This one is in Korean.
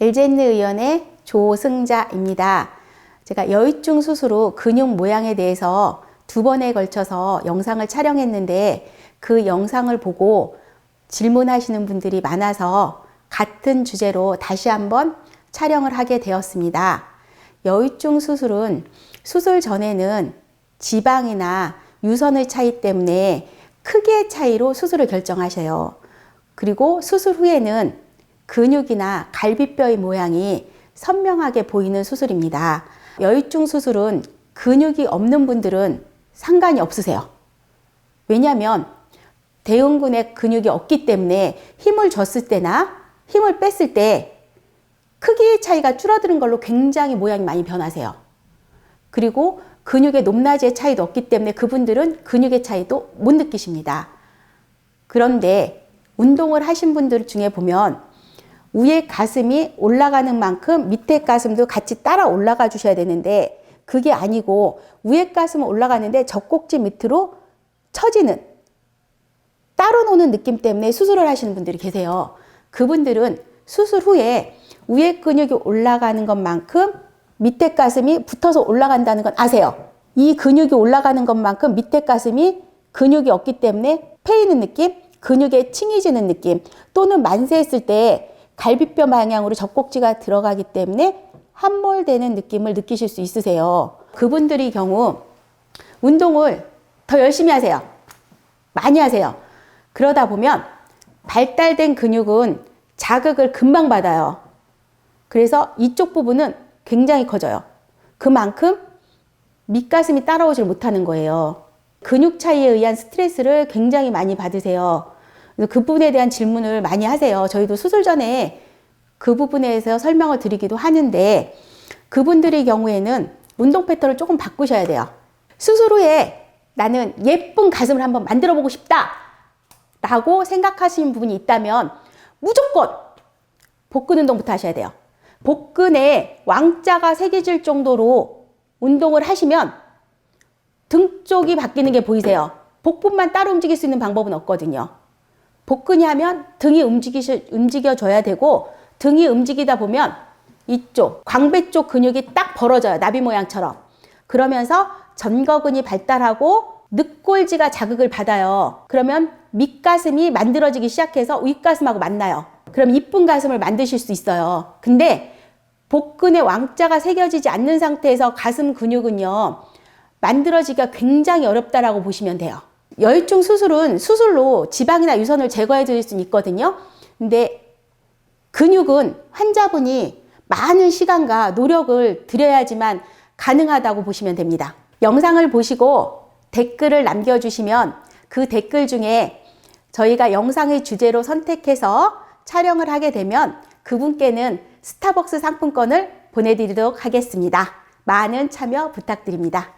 엘젠느 의원의 조승자입니다. 제가 여유증 수술 후 근육 모양에 대해서 두 번에 걸쳐서 영상을 촬영했는데 그 영상을 보고 질문하시는 분들이 많아서 같은 주제로 다시 한번 촬영을 하게 되었습니다. 여유증 수술은 수술 전에는 지방이나 유선의 차이 때문에 크기의 차이로 수술을 결정하셔요. 그리고 수술 후에는 근육이나 갈비뼈의 모양이 선명하게 보이는 수술입니다. 여유증 수술은 근육이 없는 분들은 상관이 없으세요. 왜냐하면 대흉근의 근육이 없기 때문에 힘을 줬을 때나 힘을 뺐을 때 크기의 차이가 줄어드는 걸로 굉장히 모양이 많이 변하세요. 그리고 근육의 높낮이의 차이도 없기 때문에 그분들은 근육의 차이도 못 느끼십니다. 그런데 운동을 하신 분들 중에 보면 위에 가슴이 올라가는 만큼 밑에 가슴도 같이 따라 올라가 주셔야 되는데 그게 아니고 위에 가슴은 올라가는데 젖꼭지 밑으로 처지는 따로 노는 느낌 때문에 수술을 하시는 분들이 계세요. 그분들은 수술 후에 위에 근육이 올라가는 것만큼 밑에 가슴이 붙어서 올라간다는 건 아세요? 이 근육이 올라가는 것만큼 밑에 가슴이 근육이 없기 때문에 패이는 느낌, 근육에 칭해지는 느낌, 또는 만세했을 때 갈비뼈 방향으로 젖꼭지가 들어가기 때문에 함몰되는 느낌을 느끼실 수 있으세요. 그분들의 경우 운동을 더 열심히 하세요. 많이 하세요. 그러다 보면 발달된 근육은 자극을 금방 받아요. 그래서 이쪽 부분은 굉장히 커져요. 그만큼 밑가슴이 따라오질 못하는 거예요. 근육 차이에 의한 스트레스를 굉장히 많이 받으세요. 그래서 그 부분에 대한 질문을 많이 하세요. 저희도 수술 전에 그 부분에 대해서 설명을 드리기도 하는데 그분들의 경우에는 운동 패턴을 조금 바꾸셔야 돼요. 수술 후에 나는 예쁜 가슴을 한번 만들어 보고 싶다. 라고 생각하시는 부분이 있다면 무조건 복근 운동부터 하셔야 돼요. 복근에 왕자가 새겨질 정도로 운동을 하시면 등 쪽이 바뀌는 게 보이세요. 복부만 따로 움직일 수 있는 방법은 없거든요. 복근이 하면 등이 움직이시, 움직여줘야 되고 등이 움직이다 보면 이쪽 광배 쪽 근육이 딱 벌어져요. 나비 모양처럼. 그러면서 전거근이 발달하고 늑골지가 자극을 받아요. 그러면 밑가슴이 만들어지기 시작해서 윗가슴하고 만나요. 그럼 이쁜 가슴을 만드실 수 있어요. 근데 복근에 왕자가 새겨지지 않는 상태에서 가슴 근육은요, 만들어지기가 굉장히 어렵다라고 보시면 돼요. 여유증 수술은 수술로 지방이나 유선을 제거해 드릴 수는 있거든요. 근데 근육은 환자분이 많은 시간과 노력을 들여야지만 가능하다고 보시면 됩니다. 영상을 보시고 댓글을 남겨주시면 그 댓글 중에 저희가 영상의 주제로 선택해서 촬영을 하게 되면 그분께는 스타벅스 상품권을 보내드리도록 하겠습니다. 많은 참여 부탁드립니다.